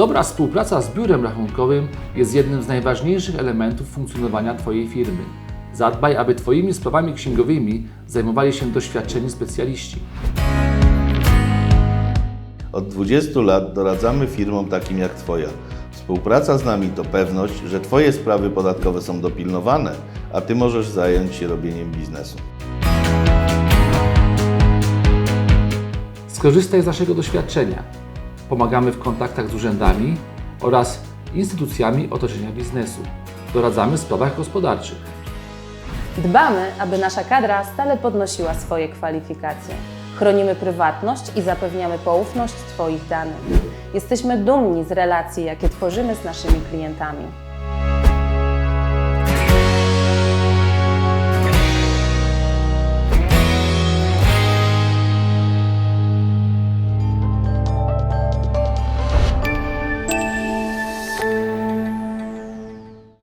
Dobra współpraca z biurem rachunkowym jest jednym z najważniejszych elementów funkcjonowania Twojej firmy. Zadbaj, aby Twoimi sprawami księgowymi zajmowali się doświadczeni specjaliści. Od 20 lat doradzamy firmom takim jak Twoja. Współpraca z nami to pewność, że Twoje sprawy podatkowe są dopilnowane, a Ty możesz zająć się robieniem biznesu. Skorzystaj z naszego doświadczenia. Pomagamy w kontaktach z urzędami oraz instytucjami otoczenia biznesu. Doradzamy w sprawach gospodarczych. Dbamy, aby nasza kadra stale podnosiła swoje kwalifikacje. Chronimy prywatność i zapewniamy poufność Twoich danych. Jesteśmy dumni z relacji, jakie tworzymy z naszymi klientami.